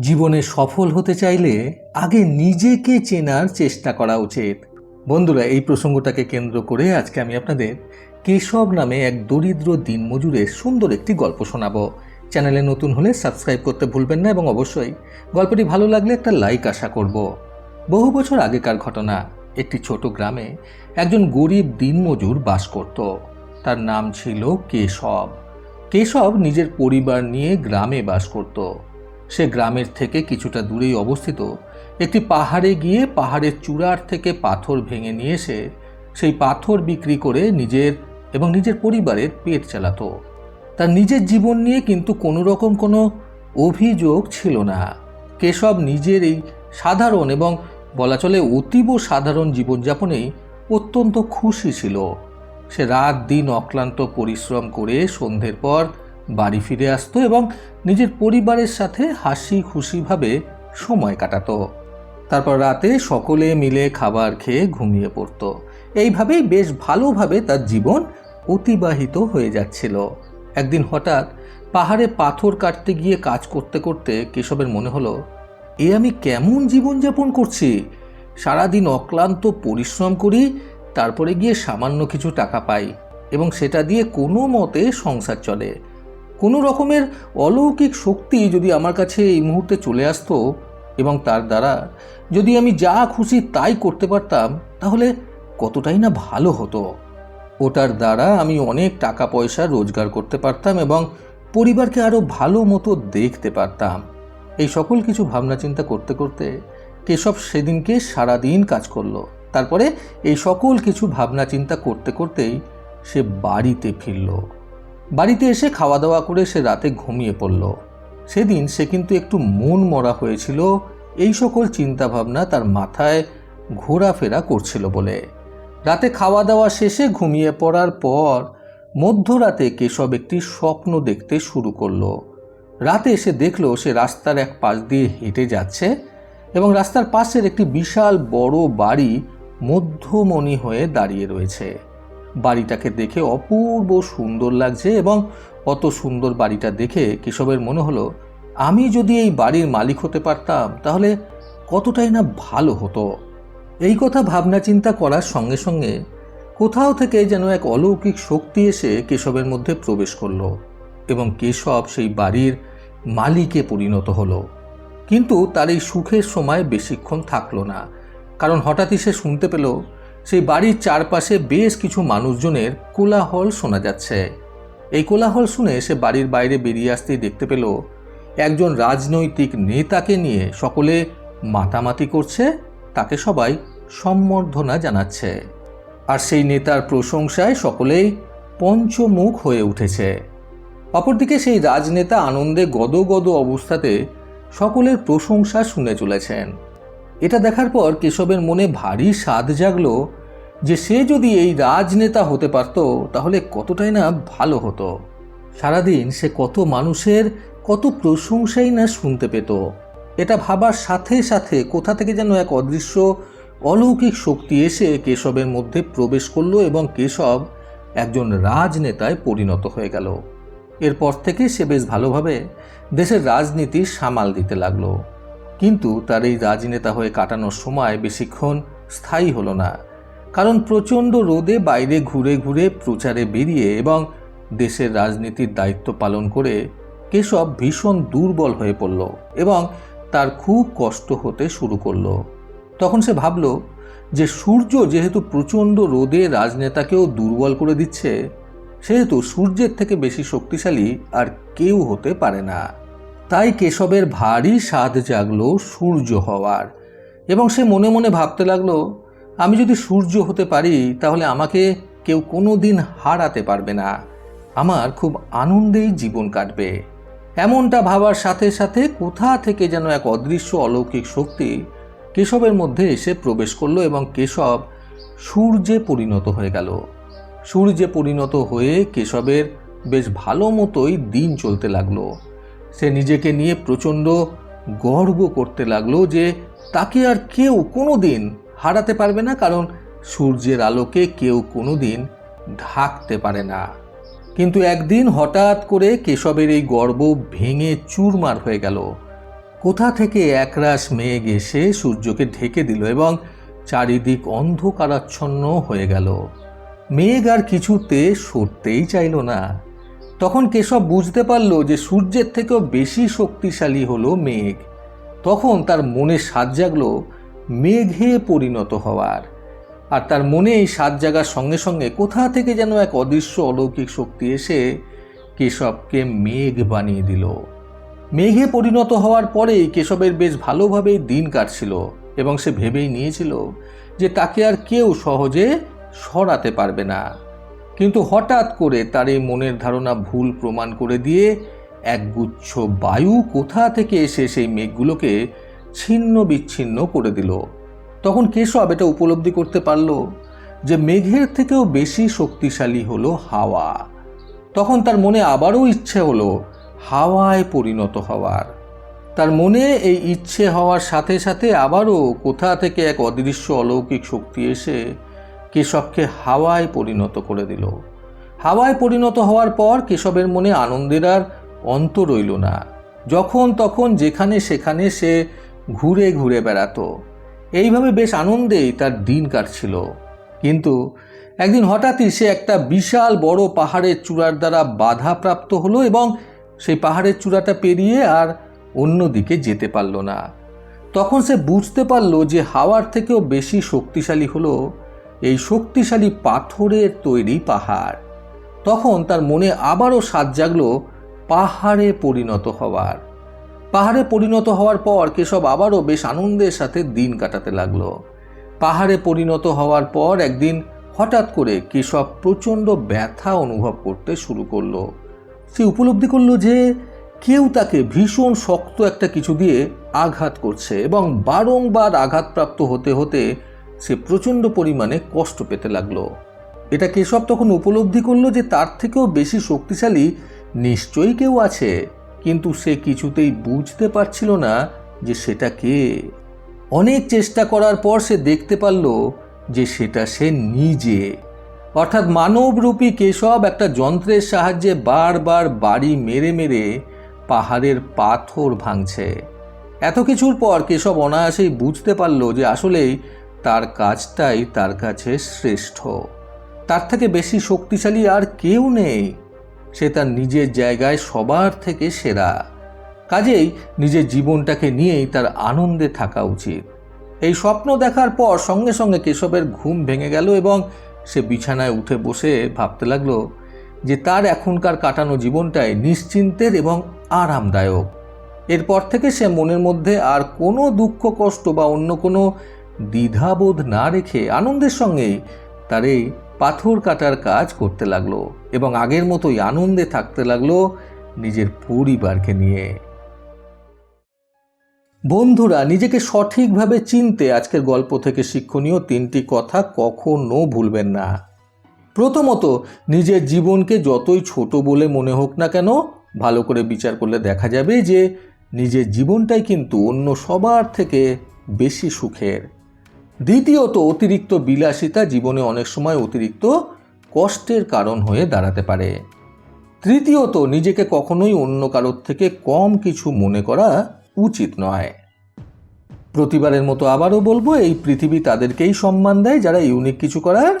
জীবনে সফল হতে চাইলে আগে নিজেকে চেনার চেষ্টা করা উচিত। বন্ধুরা, এই প্রসঙ্গটাকে কেন্দ্র করে আজকে আমি আপনাদের কেশব নামে এক দরিদ্র দিনমজুরের সুন্দর একটি গল্প শোনাবো। চ্যানেলে নতুন হলে সাবস্ক্রাইব করতে ভুলবেন না এবং অবশ্যই গল্পটি ভালো লাগলে একটা লাইক আশা করব। বহু বছর আগেকার ঘটনা, একটি ছোট গ্রামে একজন গরিব দিনমজুর বাস করত। তার নাম ছিল কেশব। কেশব নিজের পরিবার নিয়ে গ্রামে বাস করত। সে গ্রামের থেকে কিছুটা দূরেই অবস্থিত। একটি পাহাড়ে গিয়ে পাহাড়ের চূড়ার থেকে পাথর ভেঙে নিয়ে এসে সেই পাথর বিক্রি করে নিজের এবং নিজের পরিবারের পেট চালাতো। তার নিজের জীবন নিয়ে কিন্তু কোনো রকম কোনো অভিযোগ ছিল না। কেশব নিজের এই সাধারণ এবং বলা চলে অতীব সাধারণ জীবনযাপনেই অত্যন্ত খুশি ছিল। সে রাত দিন অক্লান্ত পরিশ্রম করে সন্ধ্যের পর বাড়ি ফিরে আসতো এবং নিজের পরিবারের সাথে হাসি খুশিভাবে সময় কাটাতো। তারপর রাতে সকলে মিলে খাবার খেয়ে ঘুমিয়ে পড়তো। এইভাবেই বেশ ভালোভাবে তার জীবন অতিবাহিত হয়ে যাচ্ছিল। একদিন হঠাৎ পাহাড়ে পাথর কাটতে গিয়ে কাজ করতে করতে কেশবের মনে হলো, এ আমি কেমন জীবনযাপন করছি? সারাদিন অক্লান্ত পরিশ্রম করি, তারপরে গিয়ে সামান্য কিছু টাকা পাই এবং সেটা দিয়ে কোনো মতে সংসার চলে। কোনো রকমের অলৌকিক শক্তি যদি আমার কাছে এই মুহূর্তে চলে আসতো এবং তার দ্বারা যদি আমি যা খুশি তাই করতে পারতাম, তাহলে কতটাই না ভালো হতো। ওটার দ্বারা আমি অনেক টাকা পয়সা রোজগার করতে পারতাম এবং পরিবারকে আরও ভালো মতো দেখতে পারতাম। এই সকল কিছু ভাবনা চিন্তা করতে করতে কেশব সেদিনকে সারাদিন কাজ করল। তারপরে এই সকল কিছু ভাবনা চিন্তা করতে করতেই সে বাড়িতে ফিরল। বাড়িতে এসে খাওয়া দাওয়া করে সে রাতে ঘুমিয়ে পড়ল। সেদিন সে কিন্তু একটু মন মরা হয়েছিল, এই সকল চিন্তাভাবনা তার মাথায় ঘোরাফেরা করছিল বলে। রাতে খাওয়া দাওয়া শেষে ঘুমিয়ে পড়ার পর মধ্যরাতে কেশব একটি স্বপ্ন দেখতে শুরু করল। রাতে এসে দেখল সে রাস্তার এক পাশ দিয়ে হেঁটে যাচ্ছে এবং রাস্তার পাশের একটি বিশাল বড় বাড়ি মধ্যমণি হয়ে দাঁড়িয়ে রয়েছে। বাড়িটাকে দেখে অপূর্ব সুন্দর লাগছে এবং অত সুন্দর বাড়িটা দেখে কেশবের মনে হলো, আমি যদি এই বাড়ির মালিক হতে পারতাম, তাহলে কতটাই না ভালো হতো? এই কথা ভাবনা চিন্তা করার সঙ্গে সঙ্গে কোথাও থেকে যেন এক অলৌকিক শক্তি এসে কেশবের মধ্যে প্রবেশ করল এবং কেশব সেই বাড়ির মালিকে পরিণত হলো। কিন্তু তার এই সুখের সময় বেশিক্ষণ থাকল না, কারণ হঠাৎই সে শুনতে পেল সেই বাড়ির চারপাশে বেশ কিছু মানুষজনের কোলাহল শোনা যাচ্ছে। এই কোলাহল শুনে সে বাড়ির বাইরে বেরিয়ে আসতেই দেখতে পেল, একজন রাজনৈতিক নেতাকে নিয়ে সকলে মাতামাতি করছে, তাকে সবাই সম্বর্ধনা জানাচ্ছে। আর সেই নেতার প্রশংসায় সকলেই পঞ্চমুখ হয়ে উঠেছে। অপরদিকে সেই রাজনেতা আনন্দে গদগদ অবস্থাতে সকলের প্রশংসা শুনে চলেছেন। এটা দেখার পর কেশবের মনে ভারী স্বাদ জাগলো যে সে যদি এই রাজনেতা হতে পারত, তাহলে কতটাই না ভালো হতো। সারাদিন সে কত মানুষের, কত প্রশংসাই না শুনতে পেত। এটা ভাবার সাথে সাথে কোথা থেকে যেন এক অদৃশ্য, অলৌকিক শক্তি এসে কেশবের মধ্যে প্রবেশ করল এবং কেশব একজন রাজনেতায় পরিণত হয়ে গেল। এরপর থেকে সে বেশ ভালোভাবে দেশের রাজনীতি সামাল দিতে লাগল। কিন্তু তার এই রাজনেতা হয়ে কাটানোর সময় বেশিক্ষণ স্থায়ী হলো না, কারণ প্রচণ্ড রোদে বাইরে ঘুরে ঘুরে প্রচারে বেরিয়ে এবং দেশের রাজনীতির দায়িত্ব পালন করে কেশব ভীষণ দুর্বল হয়ে পড়ল এবং তার খুব কষ্ট হতে শুরু করল। তখন সে ভাবল যে সূর্য যেহেতু প্রচণ্ড রোদে রাজনেতাকেও দুর্বল করে দিচ্ছে, সেহেতু সূর্যের থেকে বেশি শক্তিশালী আর কেউ হতে পারে না। তাই কেশবের ভারী স্বাদ জাগলো সূর্য হওয়ার। এবং সে মনে মনে ভাবতে লাগল, আমি যদি সূর্য হতে পারি, তাহলে আমাকে কেউ কোনো দিন হারাতে পারবে না। আমার খুব আনন্দেই জীবন কাটবে। এমনটা ভাবার সাথে সাথে কোথা থেকে যেন এক অদৃশ্য অলৌকিক শক্তি কেশবের মধ্যে এসে প্রবেশ করল এবং কেশব সূর্যে পরিণত হয়ে গেল। সূর্যে পরিণত হয়ে কেশবের বেশ ভালো মতোই দিন চলতে লাগল। সে নিজেকে নিয়ে প্রচণ্ড গর্ব করতে লাগল যে তাকে আর কেউ কোনো দিন হারাতে পারবে না, কারণ সূর্যের আলোকে কেউ কোনো দিন ঢাকতে পারে না। কিন্তু একদিন হঠাৎ করে কেশবের এই গর্ব ভেঙে চুরমার হয়ে গেল। কোথা থেকে একরাশ মেঘ এসে সূর্যকে ঢেকে দিল এবং চারিদিক অন্ধকারাচ্ছন্ন হয়ে গেল। মেঘ আর কিছুতে সরতেই চাইল না। তখন কেশব বুঝতে পারল যে সূর্যের থেকেও বেশি শক্তিশালী হলো মেঘ। তখন তার মনে সাত জাগলো মেঘে পরিণত হওয়ার। আর তার মনে এই সাত জাগার সঙ্গে সঙ্গে কোথা থেকে যেন এক অদৃশ্য অলৌকিক শক্তি এসে কেশবকে মেঘ বানিয়ে দিল। মেঘে পরিণত হওয়ার পরেই কেশবের বেশ ভালোভাবেই দিন কাটছিল এবং সে ভেবেই নিয়েছিল যে তাকে আর কেউ সহজে সরাতে পারবে না। কিন্তু হঠাৎ করে তার এই মনের ধারণা ভুল প্রমাণ করে দিয়ে একগুচ্ছ বায়ু কোথা থেকে এসে সেই মেঘগুলোকে ছিন্ন বিচ্ছিন্ন করে দিল। তখন কেশব এটা উপলব্ধি করতে পারল যে মেঘের থেকেও বেশি শক্তিশালী হলো হাওয়া। তখন তার মনে আবারও ইচ্ছে হলো হাওয়ায় পরিণত হওয়ার। তার মনে এই ইচ্ছে হওয়ার সাথে সাথে আবারও কোথা থেকে এক অদৃশ্য অলৌকিক শক্তি এসে কেশবকে হাওয়ায় পরিণত করে দিল। হাওয়ায় পরিণত হওয়ার পর কেশবের মনে আনন্দের আর অন্ত রইল না। যখন তখন যেখানে সেখানে সে ঘুরে ঘুরে বেড়াতো। এইভাবে বেশ আনন্দেই তার দিন কাটছিল। কিন্তু একদিন হঠাৎই সে একটা বিশাল বড় পাহাড়ের চূড়ার দ্বারা বাধাপ্রাপ্ত হলো এবং সেই পাহাড়ের চূড়াটা পেরিয়ে আর অন্যদিকে যেতে পারল না। তখন সে বুঝতে পারল যে হাওয়ার থেকেও বেশি শক্তিশালী হলো এই শক্তিশালী পাথরের তৈরি পাহাড়। তখন তার মনে আবারও সাত জাগলো পাহাড়ে পরিণত হওয়ার। পাহাড়ে পরিণত হওয়ার পর কেশব আবারও বেশ আনন্দের সাথে দিন কাটাতে লাগল। পাহাড়ে পরিণত হওয়ার পর একদিন হঠাৎ করে কেশব প্রচণ্ড ব্যথা অনুভব করতে শুরু করল। সে উপলব্ধি করল যে কেউ তাকে ভীষণ শক্ত একটা কিছু দিয়ে আঘাত করছে এবং বারংবার আঘাতপ্রাপ্ত হতে হতে সে প্রচণ্ড পরিমাণে কষ্ট পেতে লাগল। এটা কেশব তখন উপলব্ধি করল যে তার থেকেও বেশি শক্তিশালী নিশ্চয়ই কেউ আছে, কিন্তু সে কিছুতেই বুঝতে পারছিল না যে সেটা কে। অনেক চেষ্টা করার পর সে দেখতে পারল যে সেটা সে নিজে। অর্থাৎ মানবরূপী কেশব একটা যন্ত্রের সাহায্যে বারবার বাড়ি মেরে মেরে পাহাড়ের পাথর ভাঙছে। এত কিছুর পর কেশব অনায়াসেই বুঝতে পারল যে আসলেই তার কাজটাই তার কাছে শ্রেষ্ঠ। তার থেকে বেশি শক্তিশালী আর কেউ নেই। সে তার নিজের জায়গায় সবার থেকে সেরা। কাজেই নিজের জীবনটাকে নিয়েই তার আনন্দে থাকা উচিত। এই স্বপ্ন দেখার পর সঙ্গে সঙ্গে কেশবের ঘুম ভেঙে গেল এবং সে বিছানায় উঠে বসে ভাবতে লাগল যে তার এখনকার কাটানো জীবনটাই নিশ্চিন্তের এবং আরামদায়ক। এরপর থেকে সে মনের মধ্যে আর কোনো দুঃখ, কষ্ট বা অন্য কোনো দ্বিধাবোধ না রেখে আনন্দের সঙ্গেই তার এই পাথর কাটার কাজ করতে লাগল এবং আগের মতোই আনন্দে থাকতে লাগল নিজের পরিবারকে নিয়ে। বন্ধুরা, নিজেকে সঠিকভাবে চিনতে আজকের গল্প থেকে শিক্ষণীয় তিনটি কথা কখনো ভুলবেন না। প্রথমত, নিজের জীবনকে যতই ছোট বলে মনে হোক না কেন, ভালো করে বিচার করলে দেখা যাবে যে নিজের জীবনটাই কিন্তু অন্য সবার থেকে বেশি সুখের। দ্বিতীয়ত অতিরিক্ত বিলাসিতা জীবনে অনেক সময় অতিরিক্ত কষ্টের কারণ হয়ে দাঁড়াতে পারে। তৃতীয়ত, নিজেকে কখনোই অন্য কারোর থেকে কম কিছু মনে করা উচিত নয়। প্রতিবারের মতো আবারও বলব, এই পৃথিবী তাদেরকেই সম্মান দেয় যারা ইউনিক কিছু করার